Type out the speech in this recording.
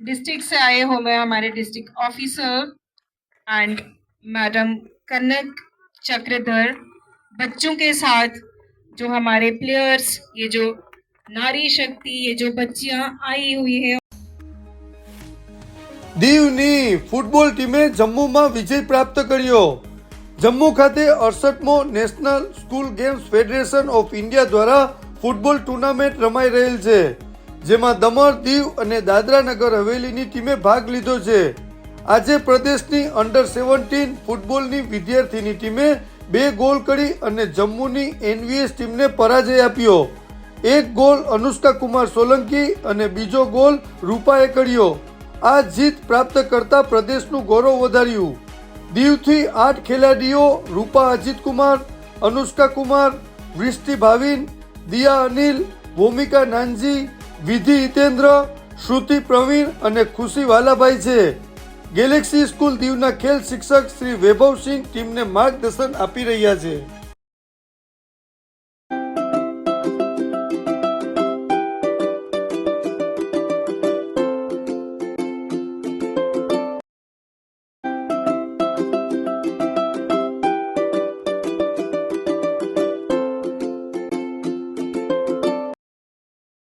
आए हुए हैं हमारे district officer and madam Kanak Chakradhar बच्चों के साथ जो हमारे प्लेयर्स ये जो नारी शक्ति ये जो बच्चियां आई हुई है દીવની ફૂટબોલ ટીમે જમ્મુમાં વિજય પ્રાપ્ત કર્યો જમ્મુ ખાતે અડસઠમો national school games federation of India દ્વારા ફૂટબોલ ટુર્નામેન્ટ રમાઈ રહેલ છે જેમાં દમણ, દીવ અને દાદરા નગર હવેલીની ટીમે ભાગ લીધો છે. આજે પ્રદેશની અંડર સેવન્ટીન ફૂટબોલની વિદ્યાર્થીની ટીમે બે ગોલ કરી અને જમ્મુની એનવીએસ ટીમને પરાજય આપ્યો. એક ગોલ અનુષ્કા કુમાર સોલંકી અને બીજો ગોલ રૂપાએ કર્યો. આ જીત પ્રાપ્ત કરતા પ્રદેશનું ગૌરવ વધાર્યું. દીવથી આઠ ખેલાડીઓ રૂપા અજીત કુમાર, અનુષ્કા કુમાર, વૃષ્ટિ ભાવિન, દિયા અનિલ, ભૂમિકા નાનજી વિધિ હિતેન્દ્ર, શ્રુતિ પ્રવીણ અને ખુશી વાલાભાઈ છે. ગેલેક્સી સ્કૂલ દીવના ખેલ શિક્ષક શ્રી વૈભવસિંહ ટીમને માર્ગદર્શન આપી રહ્યા છે.